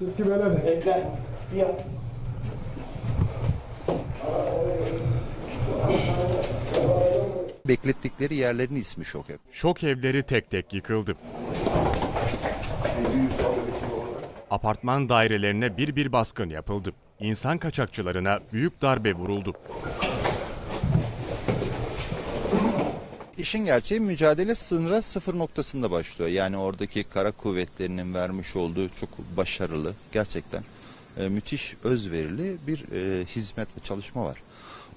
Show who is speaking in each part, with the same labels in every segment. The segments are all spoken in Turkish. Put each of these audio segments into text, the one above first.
Speaker 1: Türkü böyle de.
Speaker 2: Bir yap.
Speaker 3: Beklettikleri yerlerin ismi şok ev.
Speaker 4: Şok evleri tek tek yıkıldı. Apartman dairelerine bir bir baskın yapıldı. İnsan kaçakçılarına büyük darbe vuruldu.
Speaker 3: İşin gerçeği mücadele sınıra sıfır noktasında başlıyor. Yani oradaki kara kuvvetlerinin vermiş olduğu çok başarılı, gerçekten e, müthiş özverili bir e, hizmet ve çalışma var.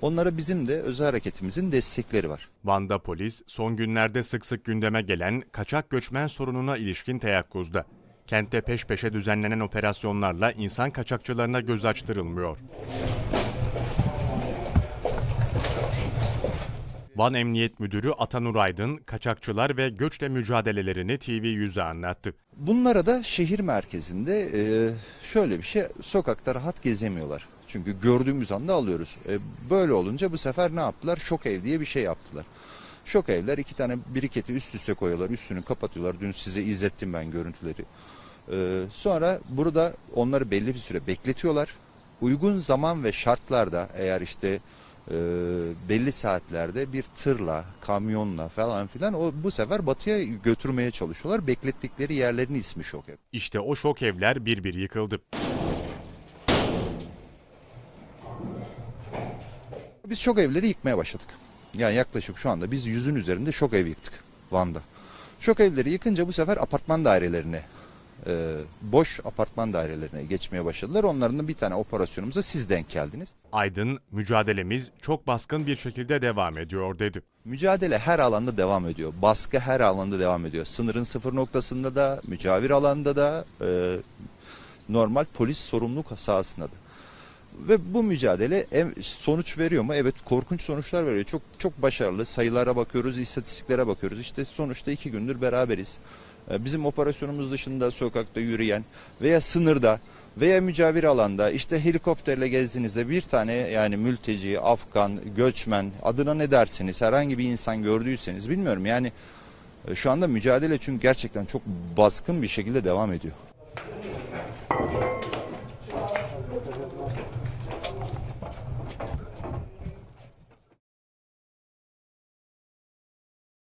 Speaker 3: Onlara bizim de özel hareketimizin destekleri var.
Speaker 4: Van'da polis son günlerde sık sık gündeme gelen kaçak göçmen sorununa ilişkin teyakkuzda. Kentte peş peşe düzenlenen operasyonlarla insan kaçakçılarına göz açtırılmıyor. Van Emniyet Müdürü Atanur Aydın, kaçakçılar ve göçle mücadelelerini TV100'e anlattı.
Speaker 3: Bunlara da şehir merkezinde e, şöyle bir şey, sokakta rahat gezemiyorlar. Çünkü gördüğümüz anda alıyoruz. E, böyle olunca bu sefer ne yaptılar? Şok ev diye bir şey yaptılar. Şok evler iki tane biriketi üst üste koyuyorlar, üstünü kapatıyorlar. Dün size izlettim ben görüntüleri. E, sonra burada onları belli bir süre bekletiyorlar. Uygun zaman ve şartlarda eğer işte e, belli saatlerde bir tırla, kamyonla falan filan o bu sefer batıya götürmeye çalışıyorlar. Beklettikleri yerlerin ismi şok ev.
Speaker 4: İşte o şok evler bir bir yıkıldı.
Speaker 3: Biz şok evleri yıkmaya başladık. Yani yaklaşık şu anda biz yüzün üzerinde şok ev yıktık Van'da. Şok evleri yıkınca bu sefer apartman dairelerine, e, boş apartman dairelerine geçmeye başladılar. Onların da bir tane operasyonumuza siz denk geldiniz.
Speaker 4: Aydın, mücadelemiz çok baskın bir şekilde devam ediyor dedi.
Speaker 3: Mücadele her alanda devam ediyor. Baskı her alanda devam ediyor. Sınırın sıfır noktasında da, mücavir alanda da, e, normal polis sorumluluk sahasında da. Ve bu mücadele sonuç veriyor mu? Evet korkunç sonuçlar veriyor. Çok çok başarılı. Sayılara bakıyoruz, istatistiklere bakıyoruz. İşte sonuçta iki gündür beraberiz. E, Bizim operasyonumuz dışında sokakta yürüyen veya sınırda veya mücavir alanda işte helikopterle gezdiğinizde bir tane yani mülteci, Afgan, göçmen adına ne derseniz herhangi bir insan gördüyseniz bilmiyorum yani e, şu anda mücadele çünkü gerçekten çok baskın bir şekilde devam ediyor.